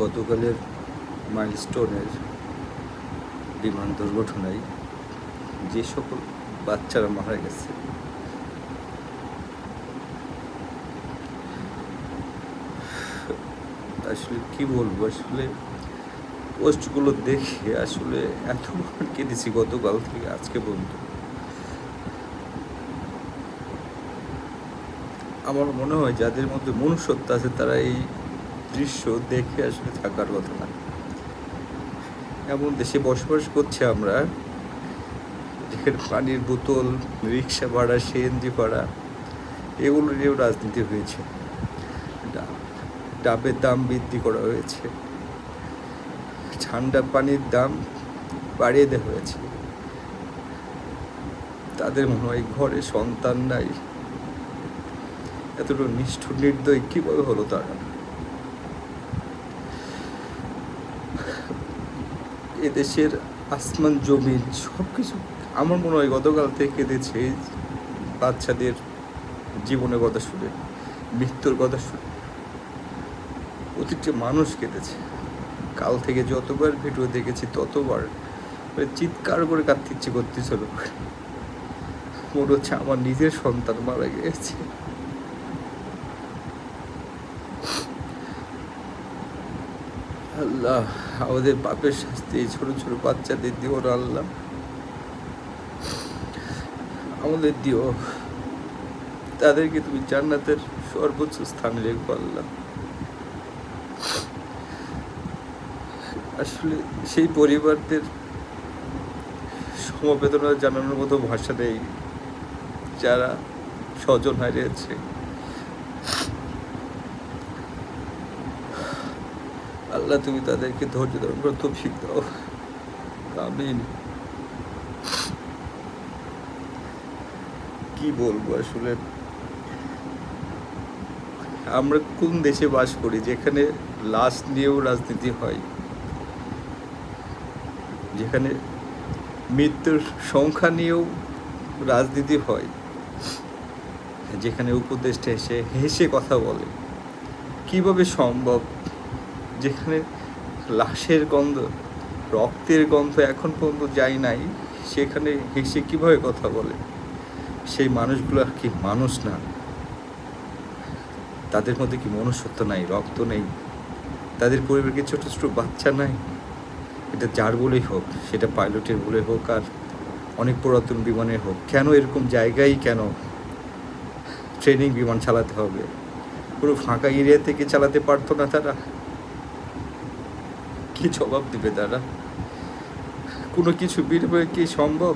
গতকালের মাইলস্টোনের বিমান দুর্ঘটনায় যে সকল বাচ্চারা মারা গেছে, আসলে কি বলব? আসলে পোস্টগুলো দেখে আসলে এত কেঁদেছি গতকাল থেকে আজকে পর্যন্ত। আমার মনে হয় যাদের মধ্যে মনুষ্যত্ব আছে তারা এই দৃশ্য দেখে আসলে থাকার কথা না। এমন দেশে বসবাস করছে আমরা, যেখানে পানির বোতল, রিক্সা ভাড়া, সিএনজি ভাড়া, এগুলো নিয়েও রাজনীতি হয়েছে। ডাবের দাম বৃদ্ধি করা হয়েছে। ঠান্ডা পানির দাম বাড়িয়ে দেওয়া হয়েছে। তাদের মনে হয় ঘরে সন্তান নাই। এতটা নিষ্ঠুর, নির্দয় কীভাবে হলো তারা? এদেশের আসমান জমি সব কিছু আমার মনে হয় গতকাল থেকে কেঁদেছে বাচ্চাদের জীবনের কথা শুনে, মৃত্যুর কথা শুনে প্রতিটি মানুষ কেঁদেছে। কাল থেকে যতবার ভিডিও দেখেছি, ততবার মানে চিৎকার করে কাঁদতে ইচ্ছে করতেছিল। মনে হচ্ছে আমার নিজের সন্তান মারা গিয়েছে। আল্লাহ, আমাদের পাপের শাস্তি ছোট ছোট বাচ্চাদের দিও না আল্লাহ। আমাদের দিও। তাদেরকে তুমি জান্নাতের সর্বোচ্চ স্থানে রেখো আল্লাহ। আসলে সেই পরিবারদের সমবেদনা জানানোর মতো ভাষা নেই যারা স্বজন হারিয়েছে। আল্লাহ তুমি তাদেরকে ধৈর্য ধারণ করে তৌফিক দাও। আমিন। কি বলব আসলে? আমরা কোন দেশে বাস করি যেখানে লাশ নিয়েও রাজনীতি হয়? যেখানে মৃত্যুর সংখ্যা নিয়েও রাজনীতি হয়? যেখানে উপদেষ্টা এসে হেসে কথা বলে? কীভাবে সম্ভব? যেখানে লাশের গন্ধ, রক্তের গন্ধ এখন পর্যন্ত যায় নাই, সেখানে হেসে কীভাবে কথা বলে? সেই মানুষগুলো আর কি মানুষ না। তাদের মধ্যে কি মনুষ্যত্ব নাই, রক্ত নেই? তাদের পরিবারকে ছোট ছোট বাচ্চা নাই? এটা যার বলেই হোক, সেটা পাইলটের বলে হোক আর অনেক পুরাতন বিমানের হোক, কেন এরকম জায়গায় কেন ট্রেনিং বিমান চালাতে হবে? পুরো ফাঁকা এরিয়া থেকে চালাতে পারতো না তারা। কি জবাব দিবে তারা? কোনো কিছু বিরবে কি সম্ভব?